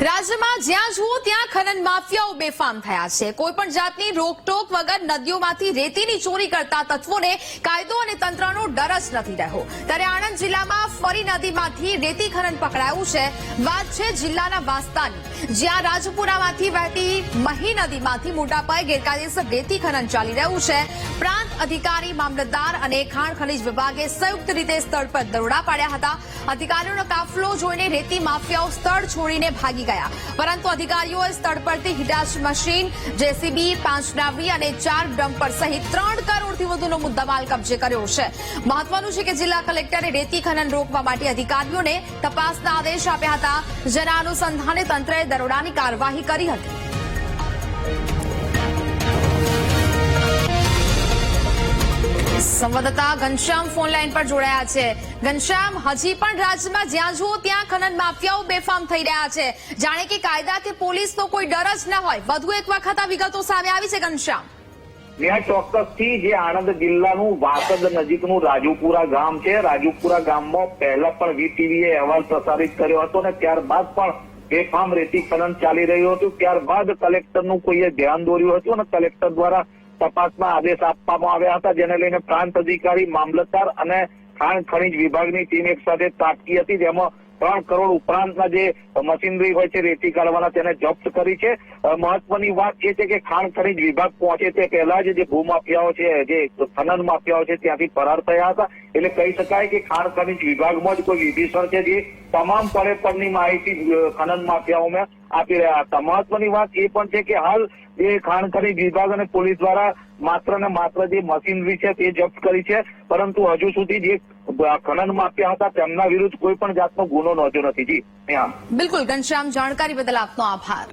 રાજ્યમાં જ્યાં જુઓ ત્યાં ખનન માફિયાઓ બેફામ થયા છે. કોઈ પણ જાતની રોકટોક વગર નદીઓમાંથી રેતીની ચોરી કરતા તત્વોને કાયદો અને તંત્રનો ડર જ નથી રહ્યો. ત્યારે આણંદ જિલ્લામાં ફરી નદીમાંથી રેતી ખનન પકડાયું છે. વાત છે જિલ્લાના વાસ્તાની જ્યાં રાજપુરામાંથી વહેતી મહી નદીમાંથી મોટા પાયે ગેરકાયદેસર રેતી ખનન ચાલી રહ્યું છે. પ્રાંત અધિકારી, મામલતદાર અને ખાણ ખનીજ વિભાગે સંયુક્ત રીતે સ્થળ પર દરોડા પાડ્યા હતા. અધિકારીઓનો કાફલો જોઈને રેતી માફિયાઓ સ્થળ છોડીને ભાગી ગયા. પરંતુ અધિકારીઓએ સ્થળ પરથી હિટાચ મશીન, જેસીબી, પાંચ નાવી અને ચાર ડમ્પર સહિત ત્રણ કરોડથી વધુનો મુદ્દામાલ કબજે કર્યો છે. મહત્વનું છે કે જિલ્લા કલેક્ટરે રેતી ખનન રોકવા માટે અધિકારીઓને તપાસના આદેશ આપ્યા હતા. જેના અનુસંધાને તંત્રએ દરોડાની કાર્યવાહી કરી હતી. સંવાદદાતા ઘનશ્યામ ફોન લાઈન પર જોડાયા છે. ઘનશ્યામ, હજી પણ રાજ્યમાં જ્યાં જુઓ ત્યાં ખનન માફિયાઓ બેફામ થઈ રહ્યા છે. જાણે કે કાયદા કે પોલીસનો કોઈ ડર જ ન હોય. વધુ એક વખત આ વિગતો સામે આવી છે, ઘનશ્યામ. ત્યાં ચોક્કસથી જે આણંદ જિલ્લાનું વાસદ નજીકનું રાજુપુરા ગામ છે, રાજુપુરા ગામમાં પહેલા પણ વીટીવીએ અહેવાલ પ્રસારિત કર્યો હતો ને ત્યારબાદ પણ બેફામ રેતી ખનન ચાલી રહ્યું હતું. ત્યારબાદ કલેક્ટરનું કોઈએ ધ્યાન દોર્યું હતું અને કલેક્ટર દ્વારા તપાસના આદેશ આપવામાં આવ્યા હતા, જેને લઈને પ્રાંત અધિકારી, મામલતદાર અને ખાણ ખનિજ વિભાગની ટીમ એક સાથે તાકી હતી, જેમાં ત્રણ કરોડ ઉપરાંતના જે મશીનરી હોય છે, રેતી કાઢવાના તેને જપ્ત કરી છે. મહત્વની વાત એ છે કે ખાણ ખનીજ વિભાગ પહોંચે તે પહેલા જ ભૂમાફિયાઓ છે, જે ખનન માફિયાઓ છે, ત્યાંથી ફરાર થયા હતા. એટલે કહી શકાય કે ખાણ ખનીજ વિભાગમાં જ કોઈ વિભીષણ છે, જે તમામ પળે માહિતી ખનન માફિયાઓમાં આપી રહ્યા હતા. મહત્વની વાત એ પણ છે કે હાલ જે ખાણ ખનીજ વિભાગ અને પોલીસ દ્વારા માત્ર ને માત્ર જે મશીનરી છે તે જપ્ત કરી છે. પરંતુ હજુ સુધી જે ખનન માફિયા હતા તેમના વિરુદ્ધ કોઈ પણ જાતનો ગુનો નોંધ્યો નથી. જી. બિલકુલ, ઘનશ્યામ, જાણકારી બદલ આપનો આભાર.